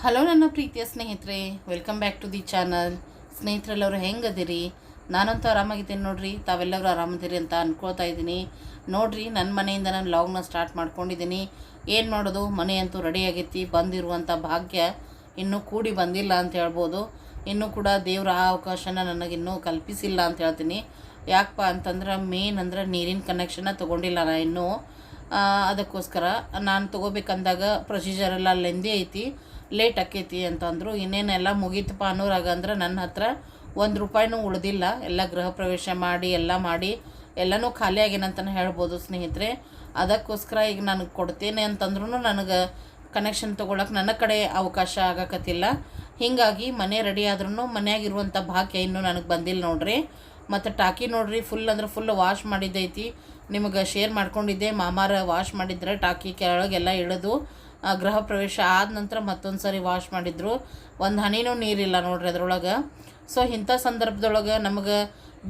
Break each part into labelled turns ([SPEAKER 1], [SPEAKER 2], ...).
[SPEAKER 1] Hello ನನ್ನ ಪ್ರೀತಿಯ ಸ್ನೇಹಿತರೆ. Welcome back to the channel ಸ್ನೇಹಿತರೆಲ್ಲವರು ಹೆಂಗದಿರಿ? ನಾನಂತೂ ಆರಾಮಾಗಿದ್ದೀನಿ ನೋಡ್ರಿ. ತಾವೆಲ್ಲರೂ ಆರಾಮದಿರಿ ಅಂತ ಅನ್ಕೊಳ್ತಾ ಇದ್ದೀನಿ. ನೋಡ್ರಿ ನನ್ನ ಮನೆಯಿಂದ ನಾನು ಲಾಗ್ನ ಸ್ಟಾರ್ಟ್ ಮಾಡ್ಕೊಂಡಿದ್ದೀನಿ. ಏನು ಮಾಡೋದು? ಮನೆ ಅಂತೂ ರೆಡಿ ಆಗೈತಿ. ಬಂದಿರುವಂಥ ಭಾಗ್ಯ ಇನ್ನೂ ಕೂಡಿ ಬಂದಿಲ್ಲ ಅಂತ ಹೇಳ್ಬೋದು. ಇನ್ನೂ ಕೂಡ ದೇವರ ಆ ಅವಕಾಶನ ನನಗಿನ್ನೂ ಕಲ್ಪಿಸಿಲ್ಲ ಅಂತ ಹೇಳ್ತೀನಿ. ಯಾಕಪ್ಪ ಅಂತಂದ್ರೆ ಮೇನ್ ಅಂದ್ರೆ ನೀರಿನ ಕನೆಕ್ಷನ್ನ ತೊಗೊಂಡಿಲ್ಲ ನಾನು ಇನ್ನೂ. ಅದಕ್ಕೋಸ್ಕರ ನಾನು ತೊಗೋಬೇಕಂದಾಗ ಪ್ರೊಸೀಜರೆಲ್ಲ ಲೆಂದಿ ಐತಿ. ಲೇಟ್ ಆಕೈತಿ ಅಂತಂದರು, ಇನ್ನೇನೆಲ್ಲ ಮುಗೀತಪ್ಪ ಅನ್ನೋರಾಗ ಅಂದ್ರೆ ನನ್ನ ಹತ್ರ ಒಂದು ರೂಪಾಯಿನೂ ಉಳ್ದಿಲ್ಲ. ಎಲ್ಲ ಗೃಹ ಪ್ರವೇಶ ಮಾಡಿ, ಎಲ್ಲ ಮಾಡಿ, ಎಲ್ಲನೂ ಖಾಲಿ ಆಗ್ಯಾನಂತಲೇ ಹೇಳ್ಬೋದು ಸ್ನೇಹಿತರೆ. ಅದಕ್ಕೋಸ್ಕರ ಈಗ ನನಗೆ ಕೊಡ್ತೇನೆ ಅಂತಂದ್ರೂ ನನಗೆ ಕನೆಕ್ಷನ್ ತೊಗೊಳಕ್ಕೆ ನನ್ನ ಕಡೆ ಅವಕಾಶ ಆಗಕತ್ತಿಲ್ಲ. ಹೀಗಾಗಿ ಮನೆ ರೆಡಿ ಆದ್ರೂ ಮನೆಯಾಗಿರುವಂಥ ಭಾಗ್ಯ ಇನ್ನೂ ನನಗೆ ಬಂದಿಲ್ಲ ನೋಡ್ರಿ. ಮತ್ತು ಟಾಕಿ ನೋಡ್ರಿ ಫುಲ್ ಅಂದ್ರೆ ಫುಲ್ ವಾಶ್ ಮಾಡಿದ್ದೈತಿ. ನಿಮಗೆ ಶೇರ್ ಮಾಡ್ಕೊಂಡಿದ್ದೆ, ಮಾಮಾರ ವಾಶ್ ಮಾಡಿದ್ರೆ ಟಾಕಿ ಕೆಳಗೆಲ್ಲ ಇಳಿದು ಗೃಹ ಪ್ರವೇಶ ಆದ ನಂತರ ಮತ್ತೊಂದು ಸರಿ ವಾಶ್ ಮಾಡಿದ್ರು. ಒಂದು ಹನಿನೂ ನೀರಿಲ್ಲ ನೋಡ್ರಿ ಅದ್ರೊಳಗೆ. ಸೊ ಇಂಥ ಸಂದರ್ಭದೊಳಗೆ ನಮಗೆ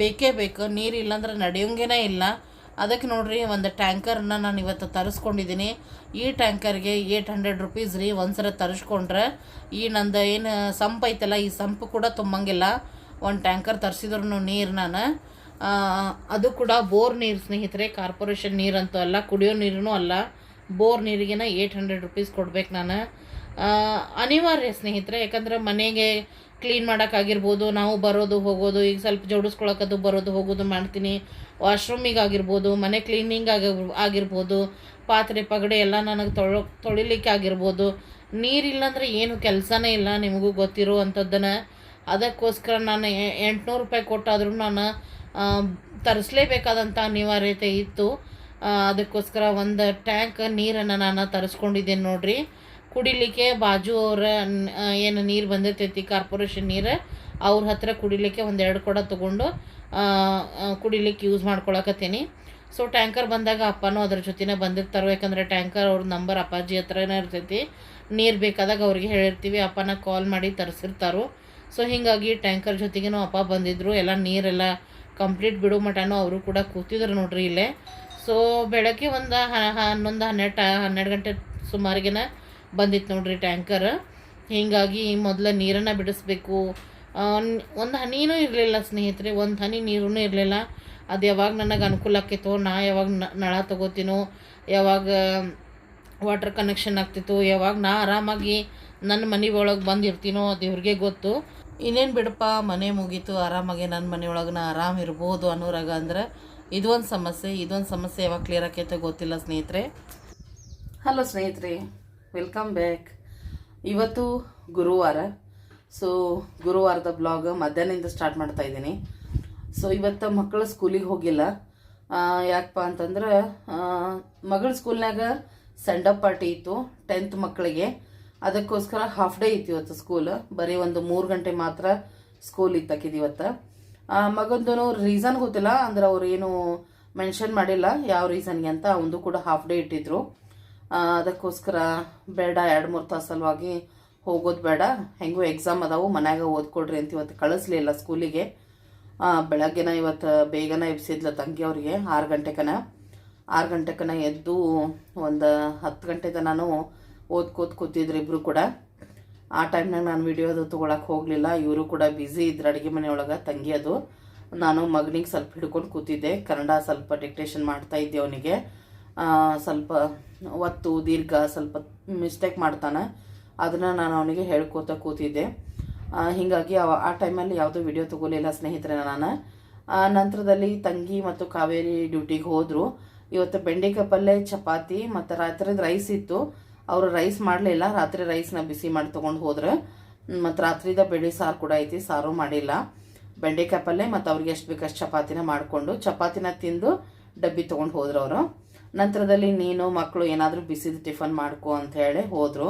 [SPEAKER 1] ಬೇಕೇ ಬೇಕು. ನೀರು ಇಲ್ಲಾಂದ್ರೆ ನಡೆಯೋಂಗೇನೇ ಇಲ್ಲ. ಅದಕ್ಕೆ ನೋಡ್ರಿ, ಒಂದು ಟ್ಯಾಂಕರ್ನ ನಾನು ಇವತ್ತು ತರಿಸ್ಕೊಂಡಿದ್ದೀನಿ ಈ ಟ್ಯಾಂಕರ್ಗೆ ಏಯ್ಟ್ ಹಂಡ್ರೆಡ್ ರುಪೀಸ್ ರೀ ಒಂದ್ಸಲ ತರಿಸ್ಕೊಂಡ್ರೆ. ಈ ನಂದು ಏನು ಸಂಪ್ ಐತಲ್ಲ, ಈ ಸಂಪ್ ಕೂಡ ತುಂಬಂಗಿಲ್ಲ. ಒಂದು ಟ್ಯಾಂಕರ್ ತರಿಸಿದ್ರು ನೀರು ನಾನು. ಅದು ಕೂಡ ಬೋರ್ ನೀರು ಸ್ನೇಹಿತರೆ, ಕಾರ್ಪೊರೇಷನ್ ನೀರಂತೂ ಅಲ್ಲ, ಕುಡಿಯೋ ನೀರೂ ಅಲ್ಲ. ಬೋರ್ ನೀರಿಗೆನ ಏಯ್ಟ್ ಹಂಡ್ರೆಡ್ ರುಪೀಸ್ ಕೊಡ್ಬೇಕು ನಾನು. ಅನಿವಾರ್ಯ ಸ್ನೇಹಿತರೆ, ಯಾಕಂದ್ರೆ ಮನೆಗೆ ಕ್ಲೀನ್ ಮಾಡೋಕ್ಕಾಗಿರ್ಬೋದು, ನಾವು ಬರೋದು ಹೋಗೋದು, ಈಗ ಸ್ವಲ್ಪ ಜೋಡಿಸ್ಕೊಳಕ್ಕದು ಬರೋದು ಹೋಗೋದು ಮಾಡ್ತೀನಿ. ವಾಶ್ರೂಮಿಗೆ ಆಗಿರ್ಬೋದು, ಮನೆ ಕ್ಲೀನಿಂಗ್ ಆಗಿ, ಆಗಿರ್ಬೋದು, ಪಾತ್ರೆ ಪಗಡೆ ಎಲ್ಲ ನನಗೆ ತೊಳೋ, ತೊಳಿಲಿಕ್ಕೆ ಆಗಿರ್ಬೋದು. ನೀರಿಲ್ಲಾಂದ್ರೆ ಏನು ಕೆಲಸನೇ ಇಲ್ಲ ನಿಮಗೂ ಗೊತ್ತಿರೋ ಅಂಥದ್ದನ್ನು ಅದಕ್ಕೋಸ್ಕರ ನಾನು ಎಂಟುನೂರು ರೂಪಾಯಿ ಕೊಟ್ಟಾದರೂ ನಾನು ತರಿಸ್ಲೇಬೇಕಾದಂಥ ಅನಿವಾರ್ಯತೆ ಇತ್ತು. ಅದಕ್ಕೋಸ್ಕರ ಒಂದು ಟ್ಯಾಂಕ್ ನೀರನ್ನು ನಾನು ತರಿಸ್ಕೊಂಡಿದ್ದೇನೆ ನೋಡ್ರಿ. ಕುಡಿಲಿಕ್ಕೆ ಬಾಜು ಅವರ ಏನು ನೀರು ಬಂದಿರ್ತೈತಿ, ಕಾರ್ಪೊರೇಷನ್ ನೀರು, ಅವ್ರ ಹತ್ರ ಕುಡಿಲಿಕ್ಕೆ ಒಂದೆರಡು ಕೊಡ ತೊಗೊಂಡು ಕುಡಿಲಿಕ್ಕೆ ಯೂಸ್ ಮಾಡ್ಕೊಳಕತ್ತೀನಿ. ಸೊ ಟ್ಯಾಂಕರ್ ಬಂದಾಗ ಅಪ್ಪನೂ ಅದ್ರ ಜೊತೆನೇ ಬಂದಿರ್ತಾರೋ, ಯಾಕಂದರೆ ಟ್ಯಾಂಕರ್ ಅವ್ರ ನಂಬರ್ ಅಪ್ಪಾಜಿ ಹತ್ರನೇ ಇರ್ತೈತಿ. ನೀರು ಬೇಕಾದಾಗ ಅವ್ರಿಗೆ ಹೇಳಿರ್ತೀವಿ, ಅಪ್ಪನ ಕಾಲ್ ಮಾಡಿ ತರಿಸಿರ್ತಾರೋ. ಸೊ ಹೀಗಾಗಿ ಟ್ಯಾಂಕರ್ ಜೊತೆಗೇನೂ ಅಪ್ಪ ಬಂದಿದ್ದರು ಎಲ್ಲ ನೀರೆಲ್ಲ ಕಂಪ್ಲೀಟ್ ಬಿಡೋ ಮಟನೂ ಅವರು ಕೂಡ ಕೂತಿದ್ರು ನೋಡ್ರಿ ಇಲ್ಲೇ. ಸೊ ಬೆಳಗ್ಗೆ ಒಂದು ಹನ್ನೊಂದು, ಹನ್ನೆರಡು ಹನ್ನೆರಡು ಗಂಟೆ ಸುಮಾರಿಗೆನ ಬಂದಿತ್ತು ನೋಡ್ರಿ ಟ್ಯಾಂಕರ್. ಹೀಗಾಗಿ ಮೊದಲ ನೀರನ್ನು ಬಿಡಿಸ್ಬೇಕು. ಒಂದು ಹನಿನೂ ಇರಲಿಲ್ಲ ಸ್ನೇಹಿತರೆ, ಒಂದು ಹನಿ ನೀರೂ ಇರಲಿಲ್ಲ. ಅದು ಯಾವಾಗ ನನಗೆ ಅನುಕೂಲ ಆಕೈತೋ, ನಾ ಯಾವಾಗ ನಳ ತಗೋತೀನೋ, ಯಾವಾಗ, ವಾಟರ್ ಕನೆಕ್ಷನ್ ಆಗ್ತಿತ್ತು, ಯಾವಾಗ ನಾ ಆರಾಮಾಗಿ ನನ್ನ ಮನೆ ಒಳಗೆ ಬಂದಿರ್ತೀನೋ ದೇವ್ರಿಗೆ ಗೊತ್ತು. ಇನ್ನೇನು ಬಿಡಪ್ಪ, ಮನೆ ಮುಗೀತು, ಆರಾಮಾಗಿ ನನ್ನ ಮನೆಯೊಳಗೆ ನಾ ಆರಾಮ ಇರ್ಬೋದು ಅನ್ನೋರಾಗ ಅಂದ್ರೆ ಇದೊಂದು ಸಮಸ್ಯೆ ಇದೊಂದು ಸಮಸ್ಯೆ ಯಾವಾಗ ಕ್ಲಿಯರ್ ಆಕೈತೆ ಗೊತ್ತಿಲ್ಲ ಸ್ನೇಹಿತರೆ. ಹಲೋ ಸ್ನೇಹಿತರೆ ವೆಲ್ಕಮ್ ಬ್ಯಾಕ್ ಇವತ್ತು ಗುರುವಾರ ಸೊ ಗುರುವಾರದ ಬ್ಲಾಗ್ ಮಧ್ಯಾಹ್ನದಿಂದ ಸ್ಟಾರ್ಟ್ ಮಾಡ್ತಾ ಇದ್ದೀನಿ. ಸೊ ಇವತ್ತು ಮಕ್ಕಳು ಸ್ಕೂಲಿಗೆ ಹೋಗಿಲ್ಲ. ಯಾಕಪ್ಪ ಅಂತಂದ್ರೆ ಮಗಳ ಸ್ಕೂಲ್ನಾಗ ಸೆಂಡಪ್ ಪಾರ್ಟಿ ಇತ್ತು ಟೆಂತ್ ಮಕ್ಕಳಿಗೆ. ಅದಕ್ಕೋಸ್ಕರ ಹಾಫ್ ಡೇ ಇತ್ತು ಇವತ್ತು ಸ್ಕೂಲ್ ಬರೀ ಒಂದು ಮೂರು ಗಂಟೆ ಮಾತ್ರ ಸ್ಕೂಲ್ ಇತ್ತಾಕಿದ್ದು ಇವತ್ತು. ಮಗಂದು ರೀಸನ್ ಗೊತ್ತಿಲ್ಲ, ಅಂದ್ರೆ ಅವ್ರು ಏನು ಮೆನ್ಷನ್ ಮಾಡಿಲ್ಲ, ಯಾವ ರೀಸನ್ಗೆ ಅಂತ ಒಂದು ಕೂಡ ಹಾಫ್ ಡೇ ಇಟ್ಟಿದ್ರು. ಅದಕ್ಕೋಸ್ಕರ ಬೇಡ, ಎರಡು ಮೂರು ತಾಸು ಹೋಗೋದು ಬೇಡ. ಹೆಂಗೂ ಎಕ್ಸಾಮ್ ಅದಾವು, ಮನ್ಯಾಗ ಓದ್ಕೊಡ್ರಿ ಅಂತ ಇವತ್ತು ಕಳಿಸ್ಲಿಲ್ಲ ಸ್ಕೂಲಿಗೆ ಬೆಳಗ್ಗೆನ ಇವತ್ತು ಬೇಗನ ಎಬ್ಸಿದ್ಲ ತಂಗಿ ಅವ್ರಿಗೆ, ಆರು ಗಂಟೆಕನ. ಆರು ಗಂಟೆಕನ ಎದ್ದು ಒಂದು ಹತ್ತು ಗಂಟೆ ನಾನು ಓದ್ಕೋತ್ ಕೂತಿದ್ರು ಇಬ್ರು ಕೂಡ. ಆ ಟೈಮ್ನಾಗ ನಾನು ವಿಡಿಯೋದು ತೊಗೊಳಕ್ಕೆ ಹೋಗಲಿಲ್ಲ. ಇವರು ಕೂಡ ಬ್ಯುಸಿ ಇದ್ರು ಅಡುಗೆ ಮನೆಯೊಳಗೆ, ತಂಗಿ ಅದು. ನಾನು ಮಗನಿಗೆ ಸ್ವಲ್ಪ ಹಿಡ್ಕೊಂಡು ಕೂತಿದ್ದೆ. ಕನ್ನಡ ಸ್ವಲ್ಪ ಡಿಕ್ಟೇಷನ್ ಮಾಡ್ತಾ ಇದ್ದೆ ಅವನಿಗೆ. ಸ್ವಲ್ಪ ಒತ್ತು, ದೀರ್ಘ ಸ್ವಲ್ಪ ಮಿಸ್ಟೇಕ್ ಮಾಡ್ತಾನೆ. ಅದನ್ನು ನಾನು ಅವನಿಗೆ ಹೇಳ್ಕೋತ ಕೂತಿದ್ದೆ. ಹೀಗಾಗಿ ಆ ಟೈಮಲ್ಲಿ ಯಾವುದೂ ವಿಡಿಯೋ ತೊಗೊಳಿಲ್ಲ ಸ್ನೇಹಿತರೆ ನಾನು. ನಂತರದಲ್ಲಿ ತಂಗಿ ಮತ್ತು ಕಾವೇರಿ ಡ್ಯೂಟಿಗೆ ಹೋದರು. ಇವತ್ತು ಬೆಂಡೆಕಾಯಿ ಪಲ್ಯ ಚಪಾತಿ, ಮತ್ತು ರಾತ್ರಿದ ರೈಸ್ ಇತ್ತು. ಅವರು ರೈಸ್ ಮಾಡಲಿಲ್ಲ ರಾತ್ರಿ ರೈಸ್ನ ಬಿಸಿ ಮಾಡಿ ತೊಗೊಂಡು ಹೋದ್ರೆ. ಮತ್ತು ರಾತ್ರಿದ ಬೆಳೆ ಸಾರು ಕೂಡ ಐತಿ, ಸಾರು ಮಾಡಿಲ್ಲ. ಬೆಂಡೆಕಾಯಿ ಪಲ್ಲೆ ಮತ್ತು ಅವ್ರಿಗೆ ಎಷ್ಟು ಬೇಕಷ್ಟು ಚಪಾತಿನ ಮಾಡಿಕೊಂಡು ಚಪಾತಿನ ತಿಂದು ಡಬ್ಬಿ ತೊಗೊಂಡು ಹೋದ್ರು ಅವರು. ನಂತರದಲ್ಲಿ ನೀನು ಮಕ್ಕಳು ಏನಾದರೂ ಬಿಸಿದು ಟಿಫನ್ ಮಾಡ್ಕೊ ಅಂತ ಹೇಳಿ ಹೋದರು.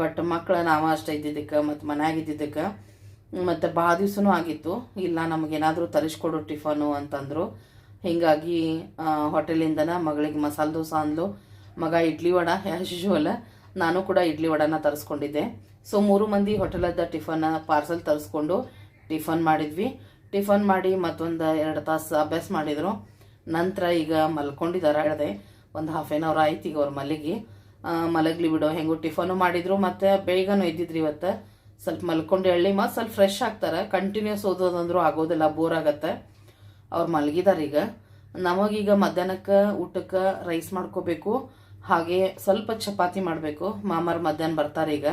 [SPEAKER 1] ಬಟ್ ಮಕ್ಕಳು ನಾವು ಅಷ್ಟೇ ಇದ್ದಿದ್ದಕ್ಕೆ, ಮತ್ತು ಮನ್ಯಾಗ ಇದ್ದಿದ್ದಕ್ಕೆ, ಮತ್ತು ಭಾಳ ದಿವ್ಸನೂ ಆಗಿತ್ತು. ಇಲ್ಲ ನಮಗೇನಾದರೂ ತರಿಸ್ಕೊಡು ಟಿಫನು ಅಂತಂದರು. ಹೀಗಾಗಿ ಹೋಟೆಲಿಂದನ ಮಗಳಿಗೆ ಮಸಾಲೆ ದೋಸೆ ಅಂದ್ಲು. ಮಗ ಇಡ್ಲಿ ವಡ ಆ್ಯಸ್ ಯೂಶುವಲ್ ನಾನು ಕೂಡ ಇಡ್ಲಿ ವಡನ ತರಿಸ್ಕೊಂಡಿದ್ದೆ. ಸೊ ಮೂರು ಮಂದಿ ಹೋಟೆಲದ ಟಿಫನ್ ಪಾರ್ಸಲ್ ತರಿಸ್ಕೊಂಡು ಟಿಫನ್ ಮಾಡಿದ್ವಿ. ಟಿಫನ್ ಮಾಡಿ ಮತ್ತೊಂದು ಎರಡು ತಾಸು ಅಭ್ಯಾಸ ಮಾಡಿದರು. ನಂತರ ಈಗ ಮಲ್ಕೊಂಡಿದ್ದಾರೆ ಹೇಳಿದೆ ಒಂದು ಹಾಫ್ ಆನ್ ಅವರ್ ಆಯ್ತು ಈಗ ಅವ್ರ ಮಲಗಿ ಮಲಗಲಿ ಬಿಡೋ. ಹೆಂಗೋ ಟಿಫನು ಮಾಡಿದ್ರು ಮತ್ತು ಬೇಗನೂ ಎದ್ದಿದ್ರಿ ಇವತ್ತು. ಸ್ವಲ್ಪ ಮಲ್ಕೊಂಡು ಹೇಳಿ ಮತ್ತು ಸ್ವಲ್ಪ ಫ್ರೆಶ್ ಆಗ್ತಾರೆ. ಕಂಟಿನ್ಯೂಸ್ ಓದೋದಂದ್ರೂ ಆಗೋದಿಲ್ಲ. ಬೋರ್ ಆಗತ್ತೆ. ಅವ್ರು ಮಲಗಿದಾರೆ ಈಗ. ನಮಗೀಗ ಮಧ್ಯಾಹ್ನಕ್ಕೆ ಊಟಕ್ಕೆ ರೈಸ್ ಮಾಡ್ಕೋಬೇಕು. ಹಾಗೆ ಸ್ವಲ್ಪ ಚಪಾತಿ ಮಾಡಬೇಕು. ಮಾಮರ್ ಮಧ್ಯಾಹ್ನ ಬರ್ತಾರೆ ಈಗ.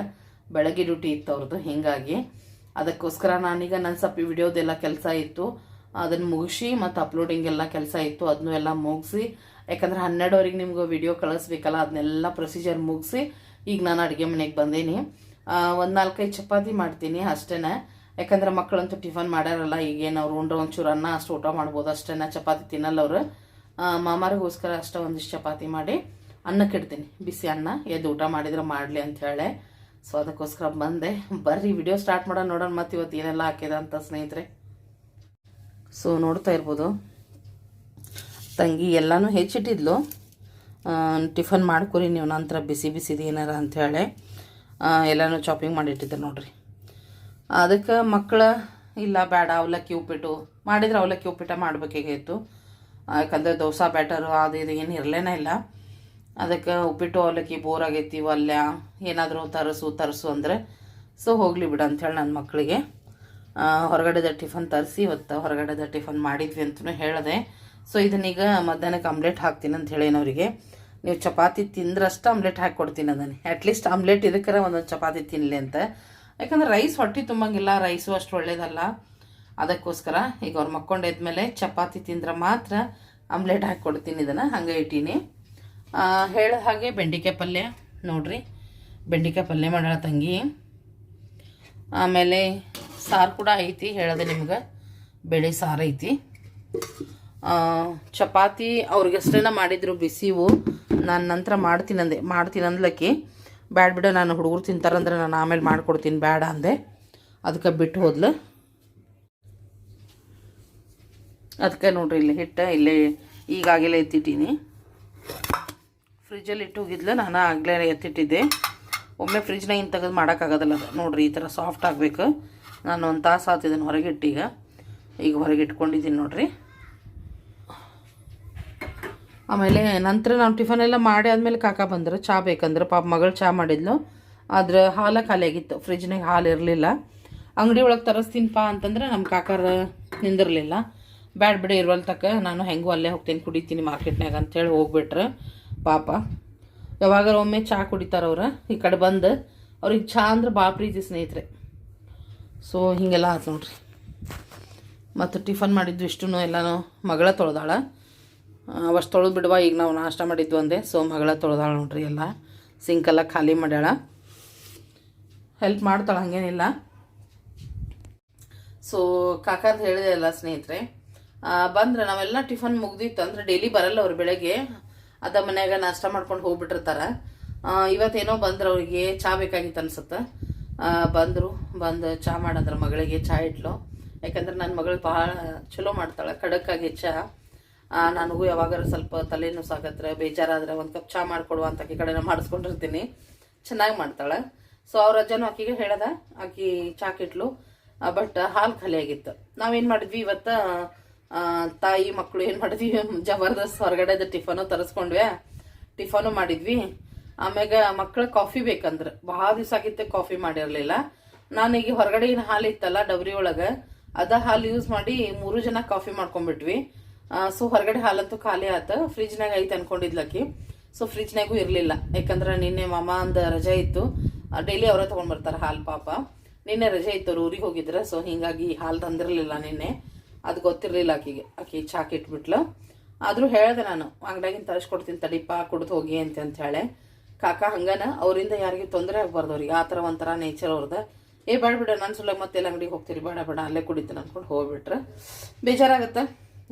[SPEAKER 1] ಬೆಳಗ್ಗೆ ಡ್ಯೂಟಿ ಇತ್ತು ಅವ್ರದ್ದು, ಹೀಗಾಗಿ. ಅದಕ್ಕೋಸ್ಕರ ನಾನೀಗ ನನ್ನ ಸ್ವಲ್ಪ ವಿಡಿಯೋದೆಲ್ಲ ಕೆಲಸ ಇತ್ತು. ಅದನ್ನು ಮುಗಿಸಿ ಮತ್ತು ಅಪ್ಲೋಡಿಂಗ್ ಎಲ್ಲ ಕೆಲಸ ಇತ್ತು. ಅದನ್ನೂ ಎಲ್ಲ ಮುಗಿಸಿ, ಯಾಕಂದ್ರೆ ಹನ್ನೆರಡುವರೆಗೆ ನಿಮ್ಗೆ ವಿಡಿಯೋ ಕಳಿಸ್ಬೇಕಲ್ಲ ಅದನ್ನೆಲ್ಲ ಪ್ರೊಸೀಜರ್ ಮುಗಿಸಿ, ಈಗ ನಾನು ಅಡುಗೆ ಮನೆಗೆ ಬಂದೀನಿ. ಒಂದು ನಾಲ್ಕೈದು ಚಪಾತಿ ಮಾಡ್ತೀನಿ ಅಷ್ಟೇ ಯಾಕಂದ್ರೆ ಮಕ್ಕಳಂತೂ ಟಿಫನ್ ಮಾಡ್ಯಾರಲ್ಲ, ಈಗೇನು ಅವ್ರು ಉಂಡ್ರೆ ಒಂಚೂರು ಅನ್ನ, ಅಷ್ಟು ಊಟ ಮಾಡ್ಬೋದು ಅಷ್ಟೇ ಚಪಾತಿ ತಿನ್ನಲ್ಲ ಅವರು ಮಾಮಾರಿಗೋಸ್ಕರ ಅಷ್ಟೇ ಒಂದಿಷ್ಟು ಚಪಾತಿ ಮಾಡಿ. ಅನ್ನಕ್ಕೆ ಇಡ್ತೀನಿ ಬಿಸಿ ಅನ್ನ, ಎದ್ದು ಊಟ ಮಾಡಿದ್ರೆ ಮಾಡಲಿ ಅಂತ ಹೇಳಿ. ಸೊ ಅದಕ್ಕೋಸ್ಕರ ಬಂದೆ. ಬರ್ರಿ ವಿಡಿಯೋ ಸ್ಟಾರ್ಟ್ ಮಾಡೋಣ, ನೋಡೋಣ ಮತ್ತೆ ಇವತ್ತು ಏನೆಲ್ಲ ಹಾಕಿದೆ ಅಂತ ಸ್ನೇಹಿತರೆ. ಸೊ ನೋಡ್ತಾ ಇರ್ಬೋದು. ತಂಗಿ ಎಲ್ಲನೂ ಹೆಚ್ಚಿಟ್ಟಿದ್ಲು. ಟಿಫನ್ ಮಾಡ್ಕೊರಿ, ನೀವು ನಂತರ ಬಿಸಿ ಬಿಸಿದು ಏನಾರ ಅಂಥೇಳಿ ಎಲ್ಲನೂ ಚಾಪಿಂಗ್ ಮಾಡಿಟ್ಟಿದ್ದೆ ನೋಡ್ರಿ. ಅದಕ್ಕೆ ಮಕ್ಕಳ ಇಲ್ಲ ಬೇಡ, ಅವಲಕ್ಕಿ, ಉಪ್ಪಿಟ್ಟು. ಮಾಡಿದ್ರೆ ಅವಲಕ್ಕಿ, ಉಪ್ಪಿಟ್ಟು ಮಾಡಬೇಕಾಗಿತ್ತು ಯಾಕಂದರೆ ದೋಸೆ, ಬ್ಯಾಟರು, ಅದು ಇದು ಏನು ಇರಲೇನೇ ಇಲ್ಲ. ಅದಕ್ಕೆ ಉಪ್ಪಿಟ್ಟು ಅವಲಕ್ಕಿ ಬೋರ್ ಆಗೈತಿ, ಒಲ್ಯ, ಏನಾದರೂ ತರಿಸು ತರಿಸು ಅಂದರೆ. ಸೊ ಹೋಗಲಿ ಬಿಡು ಅಂಥೇಳಿ ನನ್ನ ಮಕ್ಕಳಿಗೆ ಹೊರಗಡೆದ ಟಿಫನ್ ತರಿಸಿ, ಇವತ್ತು ಹೊರಗಡೆದ ಟಿಫನ್ ಮಾಡಿದ್ವಿ ಅಂತಲೂ ಹೇಳಿದೆ. ಸೊ ಇದನ್ನೀಗ ಮಧ್ಯಾಹ್ನಕ್ಕೆ ಆಮ್ಲೆಟ್ ಹಾಕ್ತೀನಿ ಅಂತ ಹೇಳೇನು ಅವರಿಗೆ ನೀವು ಚಪಾತಿ ತಿಂದ್ರಷ್ಟು ಆಮ್ಲೆಟ್ ಹಾಕಿ ಕೊಡ್ತೀನಿ ಅದನ್ನು. ಅಟ್ಲೀಸ್ಟ್ ಆಮ್ಲೆಟ್ ಇದಕ್ಕರ ಒಂದೊಂದು ಚಪಾತಿ ತಿನ್ನಲಿ ಅಂತ. ಯಾಕಂದ್ರೆ ರೈಸ್ ಹೊಟ್ಟೆ ತುಂಬಂಗಿಲ್ಲ, ರೈಸು ಅಷ್ಟು ಒಳ್ಳೇದಲ್ಲ. ಅದಕ್ಕೋಸ್ಕರ ಈಗ ಅವ್ರು ಮಕ್ಕೊಂಡಿದ್ಮೇಲೆ ಚಪಾತಿ ತಿಂದ್ರೆ ಮಾತ್ರ ಆಮ್ಲೆಟ್ ಹಾಕಿ ಕೊಡ್ತೀನಿ ಇದನ್ನು. ಹಂಗೆ ಇಟ್ಟೀನಿ. ಹೇಳ ಹಾಗೆ ಬೆಂಡಿಕಾಯಿ ಪಲ್ಯ, ನೋಡ್ರಿ. ಬೆಂಡಿಕಾಯಿ ಪಲ್ಯ ಮಾಡೋಣ ತಂಗಿ. ಆಮೇಲೆ ಸಾರು ಕೂಡ ಐತಿ, ಹೇಳಿದೆ ನಿಮ್ಗೆ. ಬೇಳೆ ಸಾರು ಐತಿ. ಚಪಾತಿ ಅವ್ರಿಗೆಷ್ಟೇನ ಮಾಡಿದ್ರು ಬಿಸಿವು ನಾನು ನಂತರ ಮಾಡ್ತೀನಂದೆ, ಮಾಡ್ತೀನಿ ಅಂದ್ಲಕ್ಕಿ. ಬ್ಯಾಡ ಬಿಡ, ನಾನು ಹುಡುಗರು ತಿಂತಾರಂದ್ರೆ ನಾನು ಆಮೇಲೆ ಮಾಡಿಕೊಡ್ತೀನಿ, ಬ್ಯಾಡ ಅಂದೆ. ಅದಕ್ಕೆ ಬಿಟ್ಟು ಹೋದ್ಲು. ಅದಕ್ಕೆ ನೋಡ್ರಿ, ಇಲ್ಲಿ ಹಿಟ್ಟು, ಇಲ್ಲೇ ಈಗಾಗಲೇ ಎತ್ತಿಟ್ಟೀನಿ. ಫ್ರಿಜ್ಜಲ್ಲಿ ಇಟ್ಟು ಹೋಗಿದ್ಲು. ನಾನು ಆಗಲೇ ಎತ್ತಿಟ್ಟಿದ್ದೆ. ಒಮ್ಮೆ ಫ್ರಿಜ್ನ ಇನ್ನು ತೆಗೆದು ಮಾಡೋಕ್ಕಾಗೋದಿಲ್ಲ ಅದು. ನೋಡಿರಿ, ಈ ಥರ ಸಾಫ್ಟ್ ಆಗಬೇಕು. ನಾನು ಒಂದು ತಾಸು ಆತು ಇದನ್ನು ಹೊರಗೆ ಇಟ್ಟೀಗ ಈಗ ಹೊರಗೆ ಇಟ್ಕೊಂಡಿದ್ದೀನಿ ನೋಡಿರಿ. ಆಮೇಲೆ ನಂತರ ನಾವು ಟಿಫನ್ ಎಲ್ಲ ಮಾಡಿ ಆದಮೇಲೆ ಕಾಕ ಬಂದರು. ಚಹಾ ಬೇಕಂದ್ರೆ. ಪಾಪ ಮಗಳು ಚಹಾ ಮಾಡಿದ್ಲು. ಆದ್ರೆ ಹಾಲ ಖಾಲಿ ಆಗಿತ್ತು. ಫ್ರಿಜ್ನಾಗ ಹಾಲು ಇರಲಿಲ್ಲ. ಅಂಗಡಿ ಒಳಗೆ ತರಿಸ್ತೀನಿಪ್ಪ ಅಂತಂದ್ರೆ ನಮ್ಮ ಕಾಕಾರ ನಿಂದಿರಲಿಲ್ಲ. ಬ್ಯಾಡ್ ಬಿಡಿ ಇರುವಲ್ ತಕ್ಕ ನಾನು ಹೆಂಗೂ ಅಲ್ಲೇ ಹೋಗ್ತೀನಿ, ಕುಡಿತೀನಿ ಮಾರ್ಕೆಟ್ನಾಗ ಅಂತೇಳಿ ಹೋಗ್ಬಿಟ್ರೆ. ಪಾಪ. ಯಾವಾಗಾರ ಒಮ್ಮೆ ಚಹಾ ಕುಡಿತಾರೆ ಅವ್ರು, ಈ ಕಡೆ ಬಂದು. ಅವ್ರಿಗೆ ಚಾ ಅಂದ್ರೆ ಭಾಳ ಪ್ರೀತಿ ಸ್ನೇಹಿತರೆ. ಸೊ ಹೀಗೆಲ್ಲ ಆತು ನೋಡ್ರಿ. ಮತ್ತು ಟಿಫನ್ ಮಾಡಿದ್ದು ಇಷ್ಟು ಎಲ್ಲನೂ ಮಗಳ ತೊಳೆದಾಳ. ಅವಷ್ಟು ತೊಳೆದು ಬಿಡುವ, ಈಗ ನಾವು ನಾಷ್ಟ ಮಾಡಿದ್ವು ಅಂದೆ ಸೊ ಮಗಳ ತೊಳೆದಾಳ ನೋಡ್ರಿ ಎಲ್ಲ. ಸಿಂಕೆಲ್ಲ ಖಾಲಿ ಮಾಡ್ಯಾಳ. ಹೆಲ್ಪ್ ಮಾಡ್ತಾಳೆ, ಹಾಗೇನಿಲ್ಲ. ಸೊ ಕಾಕಾರ್ದು ಹೇಳಿದೆ ಅಲ್ಲ ಸ್ನೇಹಿತರೆ. ಬಂದ್ರೆ ನಾವೆಲ್ಲ ಟಿಫನ್ ಮುಗ್ದಿತ್ತು ಅಂದ್ರೆ ಡೈಲಿ ಬರಲ್ಲ ಅವ್ರು ಬೆಳಗ್ಗೆ. ಅದ ಮನ್ಯಾಗ ನಾಷ್ಟ ಮಾಡ್ಕೊಂಡು ಹೋಗ್ಬಿಟ್ಟಿರ್ತಾರ. ಇವತ್ತೇನೋ ಬಂದ್ರೆ ಅವ್ರಿಗೆ ಚಹಾ ಬೇಕಾಗಿತ್ತು ಅನ್ಸುತ್ತೆ. ಬಂದರು, ಬಂದು ಚಹಾ ಮಾಡಂದ್ರ ಮಗಳಿಗೆ ಚಹಾ ಇಟ್ಲು. ಯಾಕಂದ್ರೆ ನನ್ನ ಮಗಳು ಭಾಳ ಚಲೋ ಮಾಡ್ತಾಳೆ, ಖಡಕ್ಕಾಗಿ ಚಹಾ ನನಗೂ ಯಾವಾಗಾರ ಸ್ವಲ್ಪ ತಲೆನೂ ಸಾಕತ್ರ, ಬೇಜಾರಾದ್ರೆ ಒಂದು ಕಪ್ ಚಹಾ ಮಾಡ್ಕೊಡುವ ಅಂತ ಆಕಿ ಕಡೆ ಮಾಡಿಸ್ಕೊಂಡಿರ್ತೀನಿ. ಚೆನ್ನಾಗಿ ಮಾಡ್ತಾಳೆ. ಸೊ ಅವ್ರ ಅಜ್ಜನೂ ಆಕಿಗೆ ಹೇಳ್ದ, ಆಕಿ ಚಾಕಿಟ್ಲು ಬಟ್ ಹಾಲು ಖಾಲಿ ಆಗಿತ್ತು ನಾವೇನು ಮಾಡಿದ್ವಿ ಇವತ್ತು ತಾಯಿ ಮಕ್ಕಳು ಏನು ಮಾಡಿದ್ವಿ? ಜಬರ್ದಸ್ತ್ ಹೊರಗಡೆದ ಟಿಫನು ತರಿಸ್ಕೊಂಡ್ವಿ. ಟಿಫನು ಮಾಡಿದ್ವಿ. ಆಮ್ಯಾಗ ಮಕ್ಕಳು ಕಾಫಿ ಬೇಕಂದ್ರೆ. ಭಾಳ ದಿವಸ ಆಗಿತ್ತು ಕಾಫಿ ಮಾಡಿರಲಿಲ್ಲ. ನಾನೀಗ ಹೊರಗಡೆ ಏನು ಹಾಲು ಇತ್ತಲ್ಲ ಡಬರಿ ಒಳಗೆ, ಅದ ಹಾಲು ಯೂಸ್ ಮಾಡಿ ಮೂರು ಜನ ಕಾಫಿ ಮಾಡ್ಕೊಂಡ್ಬಿಟ್ವಿ. ಸೊ ಹೊರಗಡೆ ಹಾಲಂತೂ ಖಾಲಿ ಆತ. ಫ್ರಿಜ್ನಾಗ ಐತೆ ಅನ್ಕೊಂಡಿದ್ಲಕ್ಕಿ ಸೊ ಫ್ರಿಜ್ನಾಗೂ ಇರಲಿಲ್ಲ. ಯಾಕಂದ್ರೆ ನಿನ್ನೆ ಮಾಮ ಅಂದ ರಜೆ ಇತ್ತು. ಡೈಲಿ ಅವರೇ ತೊಗೊಂಡ್ಬರ್ತಾರೆ ಹಾಲು ಪಾಪ. ನಿನ್ನೆ ರಜೆ ಇತ್ತು ಅವ್ರು ಊರಿಗೆ ಹೋಗಿದ್ರೆ ಸೊ ಹೀಗಾಗಿ ಹಾಲು ತಂದಿರಲಿಲ್ಲ ನಿನ್ನೆ. ಅದು ಗೊತ್ತಿರಲಿಲ್ಲ ಆಕಿಗೆ. ಆಕಿ ಚಾಕ್ ಇಟ್ಬಿಟ್ಲು. ಆದರೂ ಹೇಳ್ದೆ ನಾನು ಅಂಗಡಿಯಾಗಿನ ತರಿಸ್ಕೊಡ್ತೀನಿ ತಡಿಪ ಕುಡ್ದು ಹೋಗಿ ಅಂತ ಅಂತ ಹೇಳಿ. ಕಾಕ, ಹಂಗನ, ಅವರಿಂದ ಯಾರಿಗೂ ತೊಂದರೆ ಆಗ್ಬಾರ್ದು ಅವ್ರಿಗೆ. ಆ ಥರ ಒಂಥರ ನೇಚರ್ ಅವ್ರದ್ದು ಏ, ಬೇಡ ಬಿಡ, ನಾನು ಸುಳ್ಳ ಮತ್ತೆ ಎಲ್ಲ ಅಂಗಡಿಗೆ ಹೋಗ್ತೀರಿ, ಬೇಡ ಬೇಡ, ಅಲ್ಲೇ ಕುಡಿತೀನಿ ಅಂದ್ಕೊಂಡು ಹೋಗ್ಬಿಟ್ರೆ. ಬೇಜಾರಾಗುತ್ತೆ.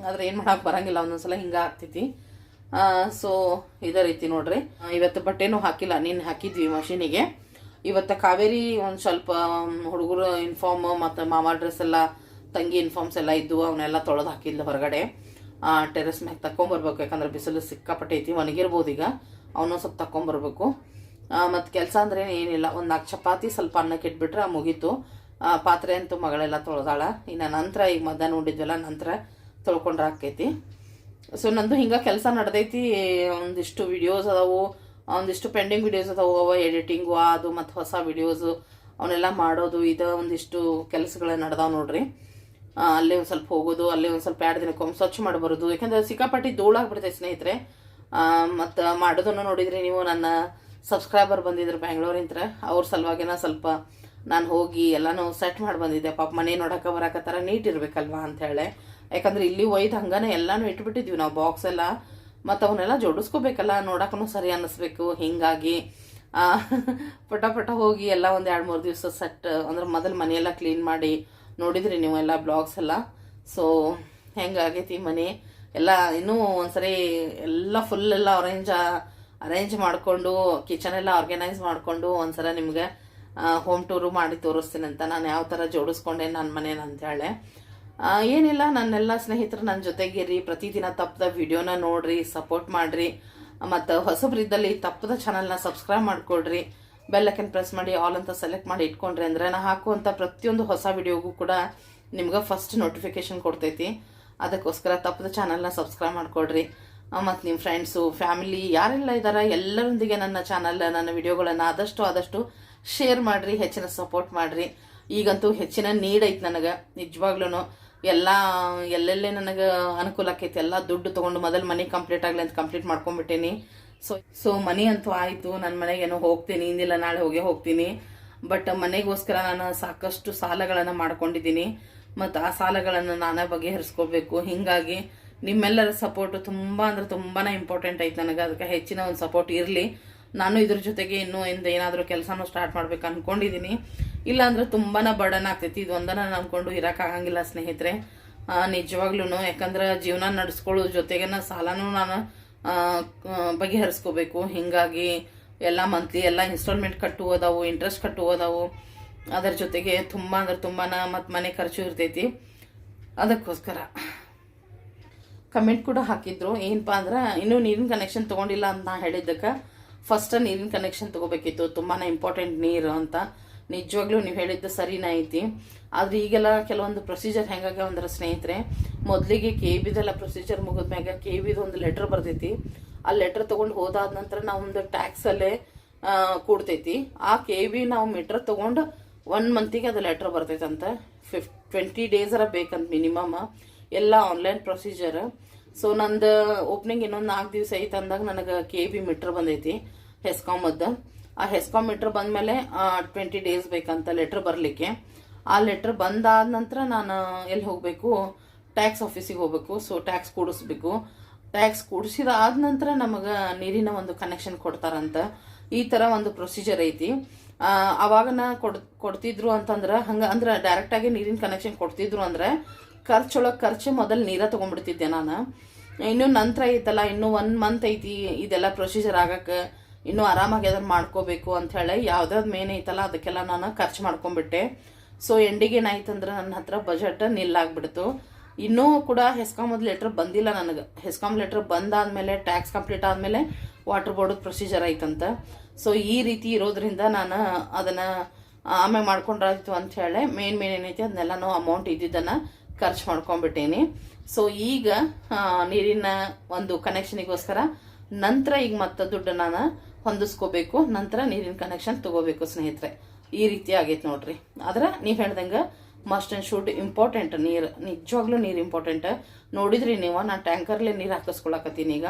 [SPEAKER 1] ಆದ್ರೆ ಏನು ಮಾಡೋಕೆ ಬರಂಗಿಲ್ಲ, ಒಂದೊಂದ್ಸಲ ಹಿಂಗೆ ಆಗ್ತೈತಿ. ಸೊ ಇದೇ ರೀತಿ ನೋಡ್ರಿ. ಇವತ್ತು ಬಟ್ಟೆನು ಹಾಕಿಲ್ಲ ನೀನು ಹಾಕಿದ್ವಿ ಮಷೀನಿಗೆ. ಇವತ್ತು ಕಾವೇರಿ ಒಂದು ಸ್ವಲ್ಪ ಹುಡುಗರು ಯೂನಿಫಾರ್ಮ್ ಮತ್ತು ಮಾಮ ಡ್ರೆಸ್ ಎಲ್ಲ ತಂಗಿ ಯೂನಿಫಾರ್ಮ್ಸ್ ಎಲ್ಲ ಇದ್ವು ಅವನ್ನೆಲ್ಲ ತೊಳೆದು ಹಾಕಿದ್ಲು ಹೊರಗಡೆ. ಟೆರೆಸ್ ಮ್ಯಾಗೆ ತಕೊಂಬರ್ಬೇಕು ಯಾಕಂದ್ರೆ ಬಿಸಿಲು ಸಿಕ್ಕಾಪಟ್ಟೆ ಐತಿ ಒಣಗಿರ್ಬೋದು ಈಗ. ಅವನು ಸ್ವಲ್ಪ ತಕೊಂಬರ್ಬೇಕು ಮತ್ತು ಕೆಲಸ ಅಂದ್ರೆ ಏನಿಲ್ಲ. ಒಂದು ನಾಲ್ಕು ಚಪಾತಿ ಸ್ವಲ್ಪ ಅನ್ನಕ್ಕೆ ಇಟ್ಬಿಟ್ರೆ ಮುಗೀತು. ಆ, ಪಾತ್ರೆ ಅಂತೂ ಮಗಳೆಲ್ಲ ತೊಳೆದಾಳ. ಇನ್ನು ನಂತರ ಈಗ ಮಧ್ಯಾಹ್ನ ಉಂಡಿದ್ವಲ್ಲ ನಂತರ ತೊಳ್ಕೊಂಡ್ರೆ ಆಕೈತಿ ಸೊ ನಂದು ಹಿಂಗೆ ಕೆಲಸ ನಡೆದೈತಿ. ಒಂದಿಷ್ಟು ವಿಡಿಯೋಸ್ ಅದಾವು. ಒಂದಿಷ್ಟು ಪೆಂಡಿಂಗ್ ವಿಡಿಯೋಸ್ ಅದಾವು. ಅವ ಎಡಿಟಿಂಗು ಅದು ಮತ್ತು ಹೊಸ ವಿಡಿಯೋಸು ಅವನ್ನೆಲ್ಲ ಮಾಡೋದು ಇದು ಒಂದಿಷ್ಟು ಕೆಲಸಗಳು ನಡೆದಾವೆ ನೋಡ್ರಿ. ಆ, ಅಲ್ಲೇ ಒಂದು ಸ್ವಲ್ಪ ಹೋಗೋದು, ಅಲ್ಲೇ ಒಂದು ಸ್ವಲ್ಪ ಎರಡು ದಿನಕ್ಕೊಮ್ಮೆ ಸ್ವಚ್ಛ ಮಾಡಿ ಯಾಕಂದ್ರೆ ಸಿಕ್ಕಾಪಟ್ಟಿ ಧೂಳಾಗ್ಬಿಡ್ತೈತೆ ಸ್ನೇಹಿತರೆ. ಮತ್ತು ಮಾಡೋದನ್ನು ನೋಡಿದ್ರಿ ನೀವು ನನ್ನ ಸಬ್ಸ್ಕ್ರೈಬರ್ ಬಂದಿದ್ರು ಬ್ಯಾಂಗ್ಳೂರಿಂತ್ರ. ಅವ್ರ ಸಲುವಾಗಿನ ಸ್ವಲ್ಪ ನಾನು ಹೋಗಿ ಎಲ್ಲಾನು ಸೆಟ್ ಮಾಡಿ ಬಂದಿದ್ದೆ. ಪಾಪ ಮನೆ ನೋಡಕ್ಕೆ ಥರ ನೀಟ್ ಇರ್ಬೇಕಲ್ವಾ ಅಂತ ಹೇಳಿ ಯಾಕಂದ್ರೆ ಇಲ್ಲಿ ಒಯ್ದು ಹಂಗಾನೆ ಎಲ್ಲಾನು ಇಟ್ಬಿಟ್ಟಿದ್ವಿ ನಾವು ಬಾಕ್ಸ್ ಎಲ್ಲ. ಮತ್ತು ಅವನ್ನೆಲ್ಲ ಜೋಡಿಸ್ಕೋಬೇಕಲ್ಲ ನೋಡೋಕ್ಕೂ ಸರಿ ಅನ್ನಿಸ್ಬೇಕು. ಹಿಂಗಾಗಿ ಪಟ ಪಟ ಹೋಗಿ ಎಲ್ಲ ಒಂದು ಎರಡು ಮೂರು ದಿವಸ ಸೆಟ್ ಅಂದ್ರೆ ಮೊದಲು ಮನೆಯೆಲ್ಲ ಕ್ಲೀನ್ ಮಾಡಿ ನೋಡಿದ್ರಿ ನೀವು ಎಲ್ಲ ಬ್ಲಾಗ್ಸ್ ಎಲ್ಲ. ಸೊ ಹೆಂಗಾಗೈತಿ ಮನೆ? ಎಲ್ಲ ಇನ್ನೂ ಒಂದ್ಸರಿ ಎಲ್ಲ ಫುಲ್ ಎಲ್ಲ ಅರೇಂಜ್ ಅರೇಂಜ್ ಮಾಡಿಕೊಂಡು ಕಿಚನ್ ಎಲ್ಲ ಆರ್ಗನೈಸ್ ಮಾಡಿಕೊಂಡು ಒಂದ್ಸಲ ನಿಮ್ಗೆ ಹೋಮ್ ಟೂರು ಮಾಡಿ ತೋರಿಸ್ತೀನಿ ಅಂತ ನಾನು ಯಾವ ಥರ ಜೋಡಿಸ್ಕೊಂಡೆ ನನ್ನ ಮನೇನ ಅಂತೇಳಿ ಏನಿಲ್ಲ, ನನ್ನೆಲ್ಲ ಸ್ನೇಹಿತರು ನನ್ನ ಜೊತೆಗಿರಿ, ಪ್ರತಿದಿನ ತಪ್ಪದ ವಿಡಿಯೋನ ನೋಡ್ರಿ ಸಪೋರ್ಟ್ ಮಾಡ್ರಿ. ಮತ್ತು ಹೊಸಬ್ರಿದ್ದಲ್ಲಿ ತಪ್ಪದ ಚಾನಲ್ನ ಸಬ್ಸ್ಕ್ರೈಬ್ ಮಾಡ್ಕೊಳ್ರಿ ಬೆಲ್ಲಕ್ಕನ್ ಪ್ರೆಸ್ ಮಾಡಿ ಆಲ್ ಅಂತ ಸೆಲೆಕ್ಟ್ ಮಾಡಿ ಇಟ್ಕೊಂಡ್ರೆ ಅಂದ್ರೆ ನಾ ಹಾಕುವಂಥ ಪ್ರತಿಯೊಂದು ಹೊಸ ವಿಡಿಯೋಗೂ ಕೂಡ ನಿಮ್ಗೆ ಫಸ್ಟ್ ನೋಟಿಫಿಕೇಶನ್ ಕೊಡ್ತೈತಿ. ಅದಕ್ಕೋಸ್ಕರ ತಪ್ಪದ ಚಾನಲ್ನ ಸಬ್ಸ್ಕ್ರೈಬ್ ಮಾಡ್ಕೊಳ್ರಿ. ಮತ್ತು ನಿಮ್ಮ ಫ್ರೆಂಡ್ಸು ಫ್ಯಾಮಿಲಿ ಯಾರೆಲ್ಲ ಇದ್ದಾರೆ ಎಲ್ಲರೊಂದಿಗೆ ನನ್ನ ಚಾನಲ್ ನನ್ನ ವಿಡಿಯೋಗಳನ್ನು ಆದಷ್ಟು ಆದಷ್ಟು ಶೇರ್ ಮಾಡಿರಿ, ಹೆಚ್ಚಿನ ಸಪೋರ್ಟ್ ಮಾಡಿರಿ. ಈಗಂತೂ ಹೆಚ್ಚಿನ ನೀಡ್ ಐತೆ ನನಗೆ ನಿಜವಾಗ್ಲೂ ಎಲ್ಲ, ಎಲ್ಲೆಲ್ಲೇ ನನಗೆ ಅನುಕೂಲ ಆಕೈತಿ, ಎಲ್ಲ ದುಡ್ಡು ತೊಗೊಂಡು ಮೊದಲು ಮನೆ ಕಂಪ್ಲೀಟ್ ಆಗಲಿ ಅಂತ ಕಂಪ್ಲೀಟ್ ಮಾಡ್ಕೊಂಡ್ಬಿಟ್ಟೇನಿ. ಸೊ ಸೊ ಮನೆ ಅಂತೂ ಆಯಿತು. ನನ್ನ ಮನೆಗೇನೋ ಹೋಗ್ತೀನಿ. ಇಂದಿಲ್ಲ ನಾಳೆ ಹೋಗಿ ಹೋಗ್ತೀನಿ. ಬಟ್ ಮನೆಗೋಸ್ಕರ ನಾನು ಸಾಕಷ್ಟು ಸಾಲಗಳನ್ನು ಮಾಡ್ಕೊಂಡಿದ್ದೀನಿ. ಮತ್ತು ಆ ಸಾಲಗಳನ್ನು ನಾನೇ ಬಗೆಹರಿಸ್ಕೊಬೇಕು. ಹಿಂಗಾಗಿ ನಿಮ್ಮೆಲ್ಲರ ಸಪೋರ್ಟ್ ತುಂಬ ಅಂದ್ರೆ ತುಂಬಾ ಇಂಪಾರ್ಟೆಂಟ್ ಐತೆ ನನಗೆ. ಅದಕ್ಕೆ ಹೆಚ್ಚಿನ ಒಂದು ಸಪೋರ್ಟ್ ಇರಲಿ. ನಾನು ಇದ್ರ ಜೊತೆಗೆ ಇನ್ನೂ ಇಂದ ಏನಾದರೂ ಕೆಲಸನೂ ಸ್ಟಾರ್ಟ್ ಮಾಡ್ಬೇಕು ಅನ್ಕೊಂಡಿದ್ದೀನಿ ಇಲ್ಲಾಂದ್ರೆ ತುಂಬಾ ಬರ್ಡನ್ ಆಗ್ತೈತಿ. ಇದು ಒಂದನ್ನ ನಂಬ್ಕೊಂಡು ಇರೋಕ್ಕಾಗಂಗಿಲ್ಲ ಸ್ನೇಹಿತರೆ. ನಿಜವಾಗ್ಲೂ ಯಾಕಂದ್ರೆ ಜೀವನ ನಡೆಸ್ಕೊಳ್ಳೋ ಜೊತೆಗೆ ಸಾಲನೂ ನಾನು ಬಗೆಹರಿಸ್ಕೋಬೇಕು. ಹೀಗಾಗಿ ಎಲ್ಲ ಮಂತ್ಲಿ ಎಲ್ಲ ಇನ್ಸ್ಟಾಲ್ಮೆಂಟ್ ಕಟ್ಟುವುದಾವು ಇಂಟ್ರೆಸ್ಟ್ ಕಟ್ಟುವುದಾವು ಅದರ ಜೊತೆಗೆ ತುಂಬ ಅಂದ್ರೆ ತುಂಬಾ ಮತ್ತು ಮನೆ ಖರ್ಚು ಇರ್ತೈತಿ. ಅದಕ್ಕೋಸ್ಕರ ಕಮೆಂಟ್ ಕೂಡ ಹಾಕಿದ್ರು. ಏನಪ್ಪಾ ಅಂದ್ರೆ ಇನ್ನೂ ನೀರಿನ ಕನೆಕ್ಷನ್ ತೊಗೊಂಡಿಲ್ಲ ಅಂತ ನಾ ಹೇಳಿದ್ದಕ್ಕೆ ಫಸ್ಟ್ ನೀರಿನ ಕನೆಕ್ಷನ್ ತೊಗೋಬೇಕಿತ್ತು. ತುಂಬಾ ಇಂಪಾರ್ಟೆಂಟ್ ನೀರು ಅಂತ. ನಿಜವಾಗ್ಲೂ ನೀವು ಹೇಳಿದ್ದು ಸರಿನೇ ಐತಿ. ಆದ್ರೆ ಈಗೆಲ್ಲ ಕೆಲವೊಂದು ಪ್ರೊಸೀಜರ್ ಹೆಂಗಾಗ್ಯಾವಂದ್ರೆ ಸ್ನೇಹಿತರೆ ಮೊದಲಿಗೆ ಕೆ ಬಿದೆಲ್ಲ ಪ್ರೊಸೀಜರ್ ಮುಗಿದ್ಮ್ಯಾಗ ಕೆ ಒಂದು ಲೆಟ್ರ್ ಬರ್ತೈತಿ. ಆ ಲೆಟ್ರ್ ತೊಗೊಂಡು ಹೋದಾದ ನಂತರ ನಾವು ಒಂದು ಟ್ಯಾಕ್ಸಲ್ಲೇ ಕೂಡ್ತೈತಿ. ಆ ಕೆ ಬಿ ನಾವು ಮೀಟ್ರ್ ತೊಗೊಂಡು ಒನ್ ಮಂತಿಗೆ ಅದು ಲೆಟ್ರ್ ಬರ್ತೈತಂತ. ಫಿಫ್ ಟ್ವೆಂಟಿ ಡೇಸರ ಬೇಕಂತ ಮಿನಿಮಮ್ ಎಲ್ಲ ಆನ್ಲೈನ್ ಪ್ರೊಸೀಜರ್ ಸೊ ನಂದು ಓಪನಿಂಗ್ ಇನ್ನೊಂದು ನಾಲ್ಕು ದಿವಸ ಐತೆ ಅಂದಾಗ ನನಗೆ ಕೆ ಬಿ ಮೀಟ್ರ್ ಬಂದೈತಿ ಹೆಸ್ಕಾಮದ್ದು ಆ ಹೆಸ್ಕಾಮ್ ಮೀಟ್ರ್ ಬಂದಮೇಲೆ ಟ್ವೆಂಟಿ ಡೇಸ್ ಬೇಕಂತ ಲೆಟ್ರ್ ಬರಲಿಕ್ಕೆ. ಆ ಲೆಟ್ರ್ ಬಂದಾದ ನಂತರ ನಾನು, ಎಲ್ಲಿ ಹೋಗಬೇಕು? ಟ್ಯಾಕ್ಸ್ ಆಫೀಸಿಗೆ ಹೋಗ್ಬೇಕು ಸೊ ಟ್ಯಾಕ್ಸ್ ಕೂಡಿಸ್ಬೇಕು. ಟ್ಯಾಕ್ಸ್ ಕೂಡಿಸಿದ ಆದ ನಂತರ ನಮಗೆ ನೀರಿನ ಒಂದು ಕನೆಕ್ಷನ್ ಕೊಡ್ತಾರಂತ. ಈ ಥರ ಒಂದು ಪ್ರೊಸೀಜರ್ ಐತಿ. ಅವಾಗನ ಕೊಡ್, ಕೊಡ್ತಿದ್ರು ಅಂತಂದ್ರೆ, ಹಂಗೆ ಅಂದ್ರೆ ಡೈರೆಕ್ಟಾಗಿ ನೀರಿನ ಕನೆಕ್ಷನ್ ಕೊಡ್ತಿದ್ರು ಅಂದ್ರೆ ಖರ್ಚೊಳಗೆ ಖರ್ಚು ಮೊದಲು ನೀರ ತೊಗೊಂಡ್ಬಿಡ್ತಿದ್ದೆ ನಾನು. ಇನ್ನು ನಂತರ ಐತಲ್ಲ, ಇನ್ನೂ ಒನ್ ಮಂತ್ ಐತಿ ಇದೆಲ್ಲ ಪ್ರೊಸೀಜರ್ ಆಗಕ್ಕೆ ಇನ್ನೂ ಆರಾಮಾಗಿ ಅದನ್ನು ಮಾಡ್ಕೋಬೇಕು ಅಂತ ಹೇಳಿ ಯಾವ್ದಾವ್ದು ಮೇನ್ ಐತಲ್ಲ, ಅದಕ್ಕೆಲ್ಲ ನಾನು ಖರ್ಚು ಮಾಡ್ಕೊಂಡ್ಬಿಟ್ಟೆ. ಸೊ ಎಂಡಿಗೆ ಏನಾಯ್ತಂದ್ರೆ ನನ್ನ ಹತ್ರ ಬಜೆಟ್ ನಿಲ್ಲಾಗ್ಬಿಡ್ತು. ಇನ್ನೂ ಕೂಡ ಹೆಸ್ಕಾಮದ್ ಲೆಟ್ರ್ ಬಂದಿಲ್ಲ ನನಗೆ. ಹೆಸ್ಕಾಮ್ ಲೆಟ್ರ್ ಬಂದಾದ್ಮೇಲೆ ಟ್ಯಾಕ್ಸ್ ಕಂಪ್ಲೀಟ್ ಆದಮೇಲೆ ವಾಟರ್ ಬೋರ್ಡ್ ಪ್ರೊಸೀಜರ್ ಐತಂತ. ಸೊ ಈ ರೀತಿ ಇರೋದ್ರಿಂದ ನಾನು ಅದನ್ನು ಆಮೇಲೆ ಮಾಡ್ಕೊಂಡ್ರಾಯ್ತು ಅಂತ ಹೇಳಿ ಮೇನ್ ಮೇನ್ ಏನೈತಿ ಅದನ್ನೆಲ್ಲನೂ ಅಮೌಂಟ್ ಇದ್ದಿದ್ದನ್ನು ಖರ್ಚು ಮಾಡ್ಕೊಂಡ್ಬಿಟ್ಟೇನಿ ಸೊ ಈಗ ನೀರಿನ ಒಂದು ಕನೆಕ್ಷನಿಗೋಸ್ಕರ ನಂತರ ಈಗ ಮತ್ತೆ ದುಡ್ಡು ನಾನು ಹೊಂದಿಸ್ಕೋಬೇಕು. ನಂತರ ನೀರಿನ ಕನೆಕ್ಷನ್ ತಗೋಬೇಕು ಸ್ನೇಹಿತರೆ. ಈ ರೀತಿ ಆಗೈತೆ ನೋಡ್ರಿ. ಆದ್ರೆ ನೀವು ಹೇಳ್ದಂಗೆ ಮಸ್ಟ್ ಆ್ಯಂಡ್ ಶುಡ್ ಇಂಪಾರ್ಟೆಂಟ್, ನೀರು, ನಿಜವಾಗ್ಲೂ ನೀರು ಇಂಪಾರ್ಟೆಂಟ್. ನೋಡಿದ್ರಿ ನೀವು, ನಾನು ಟ್ಯಾಂಕರ್ಲೆ ನೀರು ಹಾಕಿಸ್ಕೊಳಕತ್ತೀನಿ ಈಗ.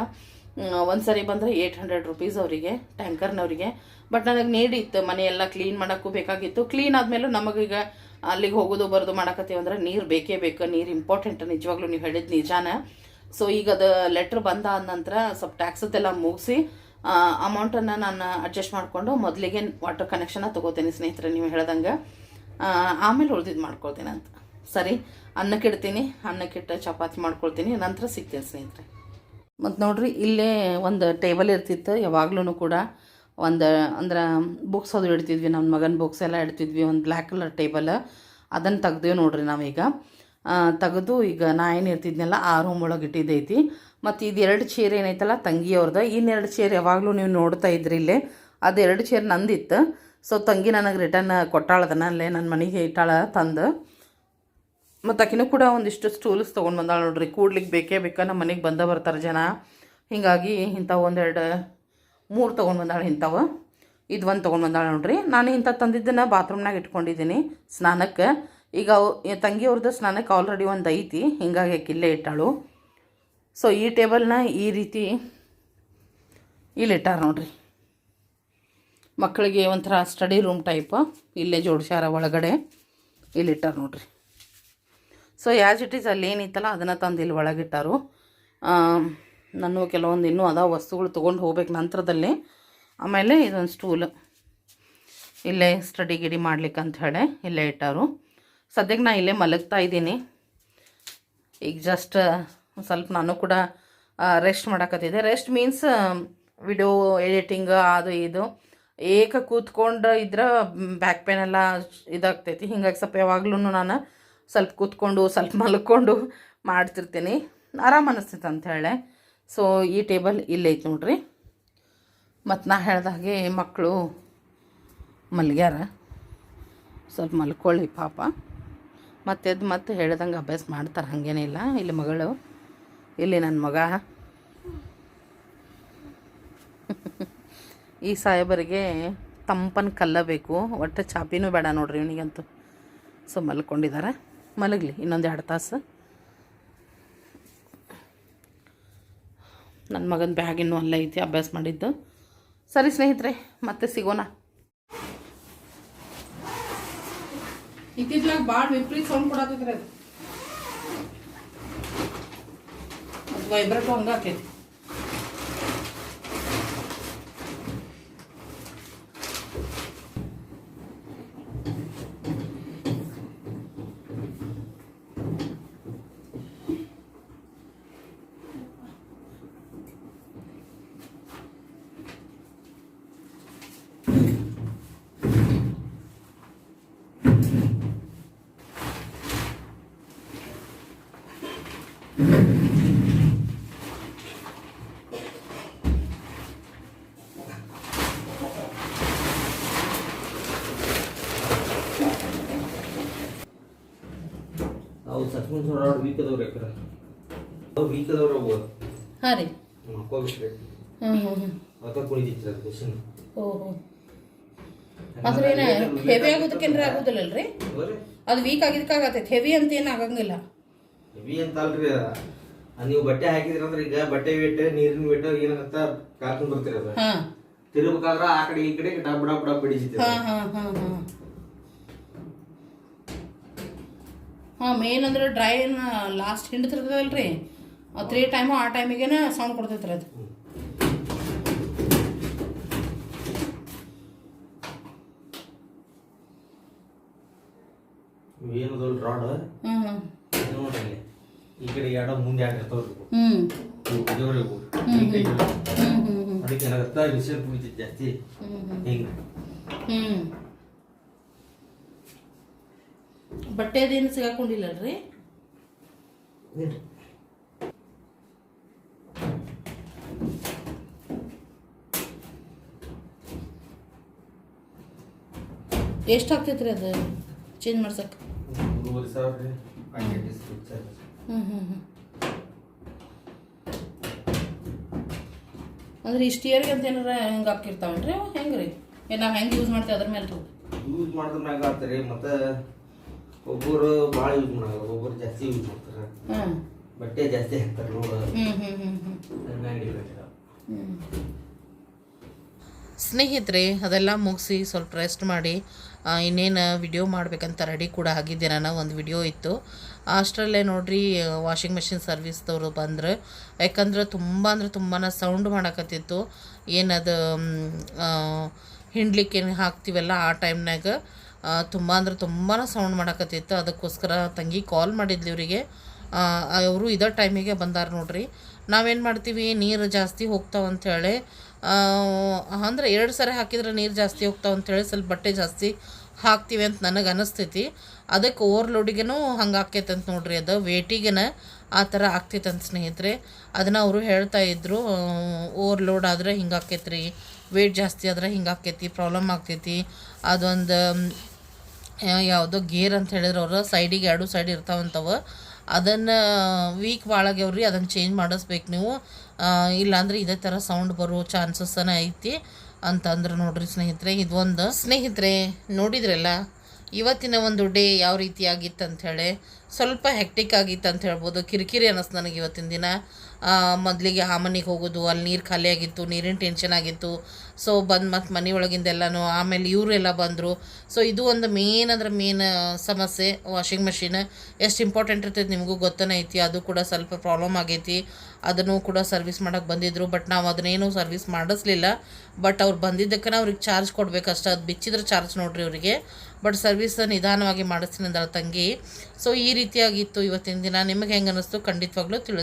[SPEAKER 1] ಒಂದು ಸರಿ ಬಂದರೆ ಏಯ್ಟ್ ಹಂಡ್ರೆಡ್ ರುಪೀಸ್ ಅವರಿಗೆ, ಟ್ಯಾಂಕರ್ನವರಿಗೆ. ಬಟ್ ನನಗೆ ನೀಡಿತ್ತು ಮನೆಯೆಲ್ಲ ಕ್ಲೀನ್ ಮಾಡೋಕ್ಕೂ ಬೇಕಾಗಿತ್ತು. ಕ್ಲೀನ್ ಆದಮೇಲೂ ನಮಗೀಗ ಅಲ್ಲಿಗೆ ಹೋಗೋದು ಬರೋದು ಮಾಡಕತ್ತೀವಿ ಅಂದ್ರೆ ನೀರು ಬೇಕೇ ಬೇಕು, ನೀರು ಇಂಪಾರ್ಟೆಂಟ್. ನಿಜವಾಗ್ಲೂ ನೀವು ಹೇಳಿದ ನಿಜಾನ. ಸೊ ಈಗ ಅದು ಲೆಟ್ರ್ ಬಂದಾದ ನಂತರ ಸ್ವಲ್ಪ ಟ್ಯಾಕ್ಸದ್ದೆಲ್ಲ ಮುಗಿಸಿ ಅಮೌಂಟನ್ನು ನಾನು ಅಡ್ಜಸ್ಟ್ ಮಾಡಿಕೊಂಡು ಮೊದಲಿಗೆ ವಾಟರ್ ಕನೆಕ್ಷನ್ನ ತೊಗೋತೀನಿ ಸ್ನೇಹಿತರೆ, ನೀವು ಹೇಳ್ದಂಗೆ. ಆಮೇಲೆ ಉಳಿದಿದ್ದು ಮಾಡ್ಕೊಳ್ತೀನಿ ಅಂತ. ಸರಿ ಅನ್ನಕ್ಕಿಡ್ತೀನಿ ಅನ್ನಕ್ಕಿಟ್ಟು ಚಪಾತಿ ಮಾಡ್ಕೊಳ್ತೀನಿ, ನಂತರ ಸಿಗ್ತೀನಿ ಸ್ನೇಹಿತರೆ. ಮತ್ತು ನೋಡ್ರಿ, ಇಲ್ಲೇ ಒಂದು ಟೇಬಲ್ ಇರ್ತಿತ್ತು ಯಾವಾಗ್ಲೂ ಕೂಡ ಒಂದು, ಅಂದ್ರೆ ಬುಕ್ಸ್ ಅದು ಇಡ್ತಿದ್ವಿ ನಮ್ಮ ಮಗನ ಬುಕ್ಸ್ ಎಲ್ಲ ಇಡ್ತಿದ್ವಿ, ಒಂದು ಬ್ಲ್ಯಾಕ್ ಕಲರ್ ಟೇಬಲ್ ಅದನ್ನು ತೆಗ್ದೇವು ನೋಡ್ರಿ ನಾವೀಗ. ತೆಗೆದು ಈಗ ನಾ ಏನು ಇರ್ತಿದ್ನಲ್ಲ, ಆ ರೂಮ್ ಒಳಗೆ ಇಟ್ಟಿದ್ದೈತಿ. ಮತ್ತು ಇದು ಎರಡು ಚೇರ್ ಏನೈತಲ್ಲ ತಂಗಿಯವ್ರದ್ದು ಇನ್ನೆರಡು ಚೇರ್ ಯಾವಾಗಲೂ ನೀವು ನೋಡ್ತಾ ಇದ್ರಿ ಇಲ್ಲೇ. ಅದು ಎರಡು ಚೇರ್ ನಂದಿತ್ತು. ಸೊ ತಂಗಿ ನನಗೆ ರಿಟರ್ನ್ ಕೊಟ್ಟಾಳದನ್ನ ಅಲ್ಲೇ ನನ್ನ ಮನೆಗೆ ಇಟ್ಟಾಳ ತಂದು. ಮತ್ತು ಆಕಿನೂ ಕೂಡ ಒಂದಿಷ್ಟು ಸ್ಟೂಲ್ಸ್ ತೊಗೊಂಡು ಬಂದಾಳ ನೋಡ್ರಿ. ಕೂಡ್ಲಿಕ್ಕೆ ಬೇಕೇ ಬೇಕಾ? ನಮ್ಮ ಮನೆಗೆ ಬಂದ ಬರ್ತಾರೆ ಜನ. ಹೀಗಾಗಿ ಇಂಥವು ಒಂದೆರಡು ಮೂರು ತೊಗೊಂಡು ಬಂದಾಳೆ ಇಂಥವು. ಇದು ಒಂದು ತೊಗೊಂಡು ಬಂದಾಳೆ ನೋಡ್ರಿ. ನಾನು ಇಂಥ ತಂದಿದ್ದನ್ನು ಬಾತ್ರೂಮ್ನಾಗ ಇಟ್ಕೊಂಡಿದ್ದೀನಿ ಸ್ನಾನಕ್ಕೆ ಈಗ ಅವು ತಂಗಿಯವ್ರದ್ದು ಸ್ನಾನಕ್ಕೆ ಆಲ್ರೆಡಿ ಒಂದು ಐತಿ. ಹಿಂಗಾಗಿ ಇಲ್ಲೇ ಇಟ್ಟಾಳು. ಸೊ ಈ ಟೇಬಲ್ನ ಈ ರೀತಿ ಇಲ್ಲಿಟ್ಟಾರ ನೋಡ್ರಿ. ಮಕ್ಕಳಿಗೆ ಒಂಥರ ಸ್ಟಡಿ ರೂಮ್ ಟೈಪ್ ಇಲ್ಲೇ ಜೋಡಿಸ್ಯಾರ ಒಳಗಡೆ. ಇಲ್ಲಿ ಇಟ್ಟಾರ ನೋಡ್ರಿ. ಸೊ ಯಾಸ್ ಇಟ್ ಈಸ್ ಅಲ್ಲಿ ಏನಿತ್ತಲ್ಲ, ಅದನ್ನು ತಂದು ಇಲ್ಲಿ ಒಳಗಿಟ್ಟಾರು. ನಾನು ಕೆಲವೊಂದು ಇನ್ನೂ ಅದಾವ ವಸ್ತುಗಳು ತೊಗೊಂಡು ಹೋಗ್ಬೇಕು ನಂತರದಲ್ಲಿ. ಆಮೇಲೆ ಇದೊಂದು ಸ್ಟೂಲ್ ಇಲ್ಲೇ ಸ್ಟಡಿ ಗಿಡಿ ಮಾಡ್ಲಿಕ್ಕೆ ಅಂತ ಹೇಳಿ ಇಲ್ಲೇ ಇಟ್ಟಾರು. ಸದ್ಯಕ್ಕೆ ನಾನು ಇಲ್ಲೇ ಮಲಗ್ತಾ ಇದ್ದೀನಿ. ಈಗ ಜಸ್ಟ್ ಸ್ವಲ್ಪ ನಾನು ಕೂಡ ರೆಸ್ಟ್ ಮಾಡಕತ್ತಿದ್ದೆ. ರೆಸ್ಟ್ ಮೀನ್ಸ್ ವಿಡಿಯೋ ಎಡಿಟಿಂಗ್ ಅದು ಇದು. ಏಕ ಕೂತ್ಕೊಂಡು ಇದ್ರೆ ಬ್ಯಾಕ್ ಪೇನ್ ಎಲ್ಲ ಇದಾಗ್ತೈತಿ. ಹಿಂಗಾಗಿ ಸ್ವಲ್ಪ ಯಾವಾಗ್ಲೂ ನಾನು ಸ್ವಲ್ಪ ಕೂತ್ಕೊಂಡು, ಸ್ವಲ್ಪ ಮಲ್ಕೊಂಡು ಮಾಡ್ತಿರ್ತೀನಿ. ಆರಾಮ ಅನ್ನಿಸ್ತೈತೆ ಅಂತ ಹೇಳಿ. ಸೊ ಈ ಟೇಬಲ್ ಇಲ್ಲೈತೆ ನೋಡ್ರಿ. ಮತ್ತು ನಾ ಹೇಳ್ದಾಗೆ ಮಕ್ಕಳು ಮಲ್ಗ್ಯಾರ. ಸ್ವಲ್ಪ ಮಲ್ಕೊಳ್ಳಿ ಪಾಪ. ಮತ್ತೆ ಎದ್ದು ಮತ್ತೆ ಹೇಳ್ದಂಗೆ ಅಭ್ಯಾಸ ಮಾಡ್ತಾರೆ, ಹಾಗೇನಿಲ್ಲ. ಇಲ್ಲಿ ಮಗಳು, ಇಲ್ಲಿ ನನ್ನ ಮಗ. ಈ ಸಾಹೇಬರಿಗೆ ತಂಪನ ಕಲ್ಲ ಬೇಕು. ಒಟ್ಟು ಚಾಪಿನೂ ಬೇಡ ನೋಡ್ರಿ ಇವನಿಗಂತೂ. ಸೊ ಮಲ್ಕೊಂಡಿದ್ದಾರೆ ಮಲಗಲಿ, ಇನ್ನೊಂದು ಎರಡು ತಾಸು. ನನ್ನ ಮಗನ ಬ್ಯಾಗ್ ಇನ್ನೂ ಅಲ್ಲೇ ಐತಿ, ಅಭ್ಯಾಸ ಮಾಡಿದ್ದು. ಸರಿ ಸ್ನೇಹಿತರೆ, ಮತ್ತೆ ಸಿಗೋಣ. ಇತ್ತಿದ್ಲಾಗ ಭಾಳ ವಿಪರೀತ ಸೌಂಡ್ ಕೊಡತ್ತೈತ್ರಿ ಅದು. ವೈಬ್ರೇಟ್ ವೈಬ್ರೇಟು ಹಂಗೆ
[SPEAKER 2] ಅವು ಸಸ್ಪೆನ್ಸ್ ಹೊರಗಡೆ ವೀಕ್ ಅದಾವ್ರಿ ಅಕ್ಕಾರ ಅವು ವೀಕ್ ಅದಾವ್ರಿ ಅವು
[SPEAKER 1] ಹಾಂ ರೀ
[SPEAKER 2] ಮಕ್ಕೋಬಿಟ್ರಿ
[SPEAKER 1] ಹ್ಞೂ ಹ್ಞೂ ಹ್ಞೂ
[SPEAKER 2] ಅದ ಕುಣಿದಿತ್ತು ಅದು ಕ್ವಶನ್
[SPEAKER 1] ಓಹೋ ಅದ್ರ ಏನು ಹೆವಿ ಆಗೋದಕ್ಕೇನ್ರ ಆಗೋದಿಲ್ಲಲ್ರಿ? ಅದು ವೀಕ್ ಆಗಿದ್ದಕ್ಕಾಗತ್ತೈತೆ. ಹೆವಿ ಅಂತ ಏನು ಆಗಂಗಿಲ್ಲ.
[SPEAKER 2] ಹೆವಿ ಅಂತ ಅಲ್ರಿ. ನೀವು ಬಟ್ಟೆ ಹಾಕಿದ್ರಿ ಅಂದ್ರೆ ಈಗ ಬಟ್ಟೆ ಬಿಟ್ಟು ನೀರಿನ ಬಿಟ್ಟು ಏನಂತ ಕಾರ್ಕೊಂಡ್ ಬರ್ತೀರಿ ಅದ. ತಿರ್ಬೇಕಾದ್ರ ಆ ಕಡೆ ಈ ಕಡೆ ಡಬ್ ಡಬ್ ಡಬ್ ಬಿಡಿಸಿತ್ತೆ
[SPEAKER 1] ಹಾಂ ಹಾಂ ಹಾಂ ಹಾಂ. ಹಾಂ ಮೇನ್ ಅಂದ್ರೆ ಡ್ರೈನ್ ಲಾಸ್ಟ್ ಹಿಂಡ್ತಿರ್ತದಲ್ರಿ. ತ್ರೀ ಟೈಮು ಆ ಟೈಮಿಗೆ ಸೌಂಡ್ ಕೊಡ್ತೈತ್ರಿ ಅದು.
[SPEAKER 2] ಏನದು ರಾಡ್
[SPEAKER 1] ಹ್ಞೂ.
[SPEAKER 2] ಈ ಕಡೆ ಎರಡು ಮುಂದೆ ಎರಡು ಇರ್ತಾವ್ರಿ ಇವು ಇದಾವ್ರಿ ಇವು. ಈ
[SPEAKER 1] ಈಗ
[SPEAKER 2] ಅದಕ್ಕೆ ಏನಾಗತ್ತ ಬಿಸಿಲು ಕುಡಿತೈತಿ ಜಾಸ್ತಿ.
[SPEAKER 1] ಹ್ಞೂ ಬಟ್ಟೆದೇನು ಸಿಗಾಕೊಂಡಿಲ್ಲಲ್ರಿ? ಎಷ್ಟು ಆಗ್ತೈತ್ರಿ ಅದು? ಚೇಂಜ್ ಮಾಡ್ಸಕ್ಕೆ
[SPEAKER 2] ಮೂರುವರೆ ಸಾವಿರ ರೀ.
[SPEAKER 1] ಅಂದ್ರೆ ಇಷ್ಟು ಇಯರ್ಗೆ ಅಂತ ಏನಾರ ಹೆಂಗೆ ಹಾಕಿರ್ತಾವನ್ರಿ ಹೆಂಗೆ ರೀ ಏನು ನಾವು ಹೆಂಗೆ ಯೂಸ್ ಮಾಡ್ತೀವಿ ಅದ್ರ ಮೇಲೆ
[SPEAKER 2] ಯೂಸ್ ಮಾಡಿದ್ರ ಮ್ಯಾಗ ಆಗ್ತಾರೆ ಮತ್ತೆ ಒಬ್ಬರು ಭಾಳ ಯೂಸ್ ಮಾಡಲ್ಲ ಒಬ್ಬರು ಜಾಸ್ತಿ ಯೂಸ್ ಮಾಡ್ತಾರೆ. ಬಟ್ಟೆ ಜಾಸ್ತಿ ಹಾಕ್ತಾರೆ
[SPEAKER 1] ಸ್ನೇಹಿತರೆ ಅದೆಲ್ಲ ಮುಗಿಸಿ ಸ್ವಲ್ಪ ರೆಸ್ಟ್ ಮಾಡಿ ಇನ್ನೇನು ವಿಡಿಯೋ ಮಾಡ್ಬೇಕಂತ ರೆಡಿ ಕೂಡ ಆಗಿದ್ದೆ ನಾನು ಒಂದು ವಿಡಿಯೋ ಇತ್ತು. ಅಷ್ಟರಲ್ಲೇ ನೋಡ್ರಿ ವಾಷಿಂಗ್ ಮೆಷಿನ್ ಸರ್ವಿಸ್ದವರು ಬಂದ್ರೆ. ಯಾಕಂದ್ರೆ ತುಂಬ ಅಂದ್ರೆ ತುಂಬಾ ಸೌಂಡ್ ಮಾಡಕತ್ತಿತ್ತು. ಏನದು ಹಿಂಡ್ಲಿಕ್ಕೆ ಏನು ಹಾಕ್ತೀವಲ್ಲ ಆ ಟೈಮ್ನಾಗ ತುಂಬ ಅಂದ್ರೆ ತುಂಬಾ ಸೌಂಡ್ ಮಾಡಕತ್ತಿತ್ತು. ಅದಕ್ಕೋಸ್ಕರ ತಂಗಿ ಕಾಲ್ ಮಾಡಿದ್ಲಿ ಇವರಿಗೆ. ಅವರು ಇದೇ ಟೈಮಿಗೆ ಬಂದಾರ ನೋಡ್ರಿ. ನಾವೇನು ಮಾಡ್ತೀವಿ, ನೀರು ಜಾಸ್ತಿ ಹೋಗ್ತಾವಂಥೇಳಿ ಅಂದರೆ ಎರಡು ಸರಿ ಹಾಕಿದ್ರೆ ನೀರು ಜಾಸ್ತಿ ಹೋಗ್ತಾವಂಥೇಳಿ ಸ್ವಲ್ಪ ಬಟ್ಟೆ ಜಾಸ್ತಿ ಹಾಕ್ತೀವಿ ಅಂತ ನನಗೆ ಅನಿಸ್ತೈತಿ. ಅದಕ್ಕೆ ಓವರ್ಲೋಡಿಗೆನೂ ಹಂಗೆ ಆಕೈತೆ ಅಂತ ನೋಡ್ರಿ ಅದು. ವೇಟಿಗೆನ ಆ ಥರ ಅಂತ ಸ್ನೇಹಿತರೆ. ಅದನ್ನು ಅವರು ಹೇಳ್ತಾ ಇದ್ರು ಓವರ್ಲೋಡ್ ಆದರೆ ಹಿಂಗೆ ಆಕೈತ್ರಿ. ವೇಟ್ ಜಾಸ್ತಿ ಆದ್ರೆ ಹಿಂಗೆ ಆಕೈತಿ, ಪ್ರಾಬ್ಲಮ್ ಆಗ್ತೈತಿ. ಅದೊಂದು ಯಾವುದೋ ಗೇರ್ ಅಂತ ಹೇಳಿದ್ರು ಅವರು. ಸೈಡಿಗೆ ಎರಡು ಸೈಡ್ ಇರ್ತಾವಂತವ ಅದನ್ನು ವೀಕ್ ಭಾಳಾಗ್ಯವ್ರಿ ಅದನ್ನು ಚೇಂಜ್ ಮಾಡಿಸ್ಬೇಕು ನೀವು. ಇಲ್ಲಾಂದ್ರೆ ಇದೇ ಥರ ಸೌಂಡ್ ಬರೋ ಚಾನ್ಸಸ್ಸನ ಐತಿ. ಅಂತಂದ್ರೆ ನೋಡ್ರಿ ಸ್ನೇಹಿತರೆ, ಇದೊಂದು ಸ್ನೇಹಿತರೆ, ನೋಡಿದ್ರಲ್ಲ? ಇವತ್ತಿನ ಒಂದು ಡೇ ಯಾವ ರೀತಿ ಆಗಿತ್ತು ಅಂಥೇಳಿ ಸ್ವಲ್ಪ ಹೆಕ್ಟಿಕ್ ಆಗಿತ್ತು ಅಂತ ಹೇಳ್ಬೋದು ಕಿರಿಕಿರಿ ಅನ್ನಿಸ್ತು ನನಗೆ ಇವತ್ತಿನ ದಿನ. ಮೊದಲಿಗೆ ಆ ಮನೆಗೆ ಹೋಗೋದು, ಅಲ್ಲಿ ನೀರು ಖಾಲಿಯಾಗಿತ್ತು ನೀರಿನ ಟೆನ್ಷನ್ ಆಗಿತ್ತು. ಸೊ ಬಂದು ಮತ್ತು ಮನೆ ಒಳಗಿಂದೆಲ್ಲನೂ ಆಮೇಲೆ ಇವರೆಲ್ಲ ಬಂದರು. ಸೊ ಇದು ಒಂದು ಮೇನ್ ಅಂದ್ರೆ ಮೇನ್ ಸಮಸ್ಯೆ ವಾಷಿಂಗ್ ಮಷಿನ್ ಎಷ್ಟು ಇಂಪಾರ್ಟೆಂಟ್ ಇರ್ತೈತೆ ನಿಮಗೂ ಗೊತ್ತನೇ ಐತಿ ಅದು ಕೂಡ ಸ್ವಲ್ಪ ಪ್ರಾಬ್ಲಮ್ ಆಗೈತಿ. ಅದನ್ನು ಕೂಡ ಸರ್ವಿಸ್ ಮಾಡೋಕ್ಕೆ ಬಂದಿದ್ದರು ಬಟ್ ನಾವು ಅದನ್ನೇನು ಸರ್ವಿಸ್ ಮಾಡಿಸ್ಲಿಲ್ಲ. ಬಟ್ ಅವ್ರು ಬಂದಿದ್ದಕ್ಕೆ ಅವ್ರಿಗೆ ಚಾರ್ಜ್ ಕೊಡ್ಬೇಕಷ್ಟೇ ಅದು ಬಿಚ್ಚಿದ್ರೆ ಚಾರ್ಜ್ ನೋಡ್ರಿ ಅವರಿಗೆ. ಬಟ್ ಸರ್ವಿಸ್ ನಿಧಾನವಾಗಿ ಮಾಡಿಸ್ತೀನಿ ಅಂದ್ರೆ ತಂಗಿ. ಸೊ ಈ ರೀತಿಯಾಗಿತ್ತು ಇವತ್ತಿನ ದಿನ. ನಿಮಗೆ ಹೆಂಗೆ ಅನ್ನಿಸ್ತು ಖಂಡಿತವಾಗ್ಲೂ ತಿಳಿ